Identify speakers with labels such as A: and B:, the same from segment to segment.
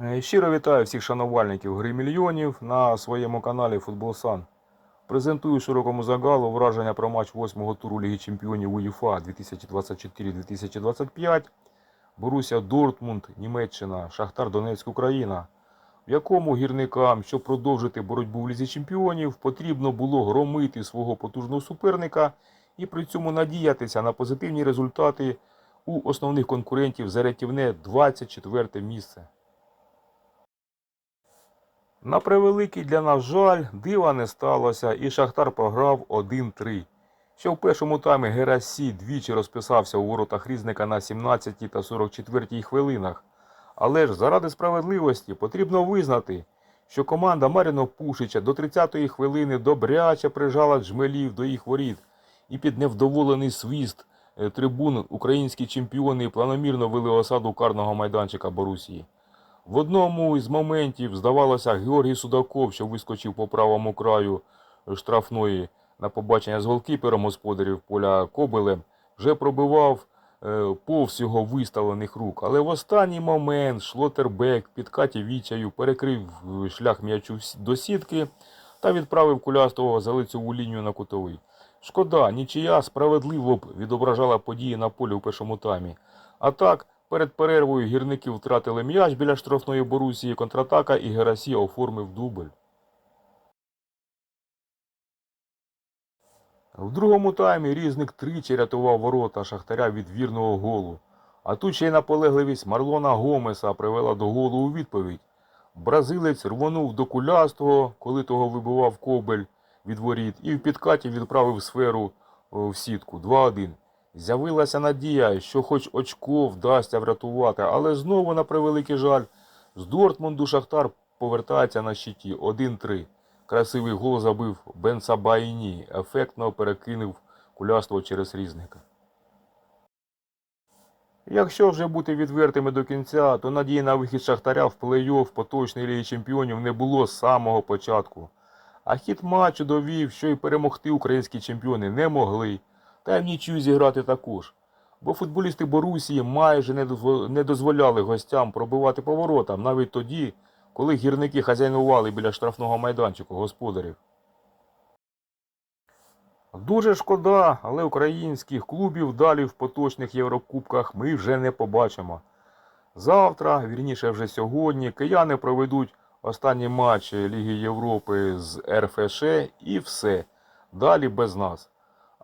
A: Е, Щиро вітаю всіх шанувальників гри мільйонів на своєму каналі Футболсан. Презентую широкому загалу враження про матч 8-го туру Ліги Чемпіонів УЄФА 2024-2025 Боруся Дортмунд, Німеччина, Шахтар Донецьк, Україна, в якому гірникам, щоб продовжити боротьбу в Лізі Чемпіонів, потрібно було громити свого потужного суперника і при цьому надіятися на позитивні результати у основних конкурентів за рятівне 24 місце. На превеликий для нас жаль, дива не сталося, і Шахтар програв 1-3. Ще в першому таймі Герасі двічі розписався у воротах різника на 17 та 44 хвилинах. Але ж заради справедливості потрібно визнати, що команда Маріно Пушича до 30-ї хвилини добряче прижала джмелів до їх воріт і під невдоволений свіст е, трибун українські чемпіони планомірно вели осаду карного майданчика Борусії. В одному із моментів, здавалося, Георгій Судаков, що вискочив по правому краю штрафної на побачення з голкіпером господарів поля Кобелем, вже пробивав е, повз його виставлених рук. Але в останній момент Шлотербек під Каті Вічаю перекрив е, шлях м'ячу до сітки та відправив кулястого за лицеву лінію на кутовий. Шкода, нічия справедливо б відображала події на полі у першому таймі. А так, перед перервою гірники втратили м'яч біля штрафної Борусії, контратака і Герасі оформив дубль. В другому таймі різник тричі рятував ворота Шахтаря від вірного голу. А тут ще й наполегливість Марлона Гомеса привела до голу у відповідь. Бразилець рвонув до кулястого, коли того вибивав кобель від воріт, і в підкаті відправив сферу в сітку 2-1. З'явилася надія, що хоч очко вдасться врятувати, але знову, на превеликий жаль, з Дортмунду Шахтар повертається на щиті 1-3. Красивий гол забив Бен Сабаїні, ефектно перекинув куляство через різника. Якщо вже бути відвертими до кінця, то надії на вихід Шахтаря в плей-офф поточної Ліги Чемпіонів не було з самого початку. А хід матчу довів, що й перемогти українські чемпіони не могли, та й в нічию зіграти також. Бо футболісти Борусії майже не дозволяли гостям пробивати поворотам навіть тоді, коли гірники хазяйнували біля штрафного майданчику господарів. Дуже шкода, але українських клубів далі в поточних Єврокубках ми вже не побачимо. Завтра, вірніше вже сьогодні, кияни проведуть останні матчі Ліги Європи з РФШ і все. Далі без нас.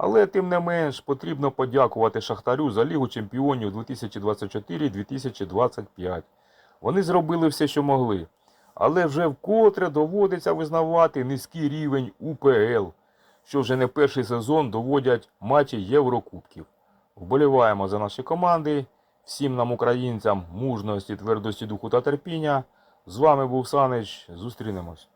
A: Але тим не менш потрібно подякувати Шахтарю за Лігу Чемпіонів 2024-2025. Вони зробили все, що могли. Але вже вкотре доводиться визнавати низький рівень УПЛ, що вже не перший сезон доводять матчі Єврокубків. Вболіваємо за наші команди. Всім нам, українцям, мужності, твердості духу та терпіння. З вами був Санич. Зустрінемось.